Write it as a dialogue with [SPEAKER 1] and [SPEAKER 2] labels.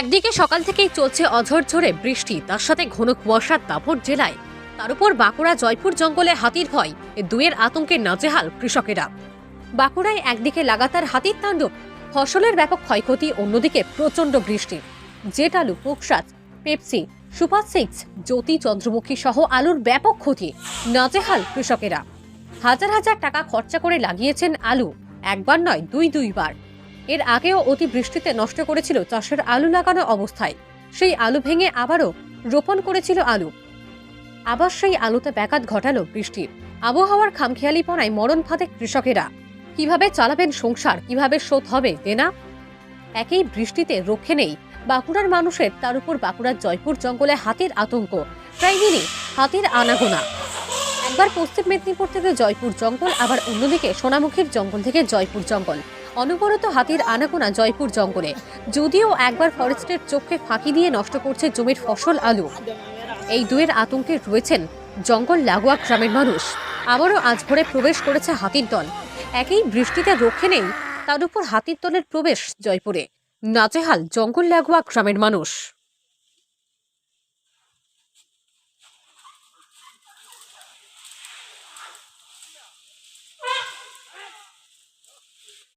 [SPEAKER 1] একদিকে সকাল থেকেই চলছে অঝড় ঝড়ে বৃষ্টি, তার সাথে ঘন কুয়াশার দাপট জেলায়। তার উপর বাঁকুড়া জয়পুর জঙ্গলে হাতির ভয়, এ দুয়ের আতঙ্কে নাজেহাল কৃষকেরা। বাঁকুড়ায় একদিকে লাগাতার হাতির তাণ্ডব, ফসলের ব্যাপক ক্ষয়ক্ষতি, অন্যদিকে প্রচণ্ড বৃষ্টি। জেট আলু পোকসাজ Pepsi super six Jyoti Chandramukhi সহ আলুর ব্যাপক ক্ষতি, নাজেহাল কৃষকেরা। হাজার হাজার টাকা খরচা করে লাগিয়েছেন আলু, একবার নয়, দুই দুইবার। এর আগেও অতি বৃষ্টিতে নষ্ট করেছিল চাষের আলু লাগানো অবস্থায়। সেই আলু ভেঙে আবারও রোপণ করেছিল আলু। আবার সেই আলুতে ব্যাঘাত ঘটালো বৃষ্টির আবহাওয়ার খামখেয়ালিপনায় মরণ ফাঁদে কৃষকেরা। কীভাবে চালাবেন সংসার, কীভাবে শোধ হবে দেনা একই বৃষ্টিতে রক্ষে নেই। বাঁকুড়ার মানুষের, তার উপর বাঁকুড়ার জয়পুর জঙ্গলে হাতির আতঙ্ক। প্রায় দিনই হাতির আনাগোনা। একবার পশ্চিম মেদিনীপুর থেকে জয়পুর জঙ্গল, আবার অন্যদিকে সোনামুখীর জঙ্গল থেকে জয়পুর জঙ্গল। অনবরত হাতির আনাগোনা জয়পুর জঙ্গলে। যদিও একবার ফরেস্টের চোখে ফাঁকি দিয়ে নষ্ট করছে জমির ফসল আলু। এই দুয়ের আতঙ্কে রয়েছেন জঙ্গল লাগোয়া গ্রামের মানুষ। আবারও আজ ভোরে প্রবেশ করেছে হাতির দল। একই বৃষ্টিতে রক্ষে নেই তার উপর হাতির দলের প্রবেশ জয়পুরে। নাচেহাল জঙ্গল লাগোয়া গ্রামের মানুষ।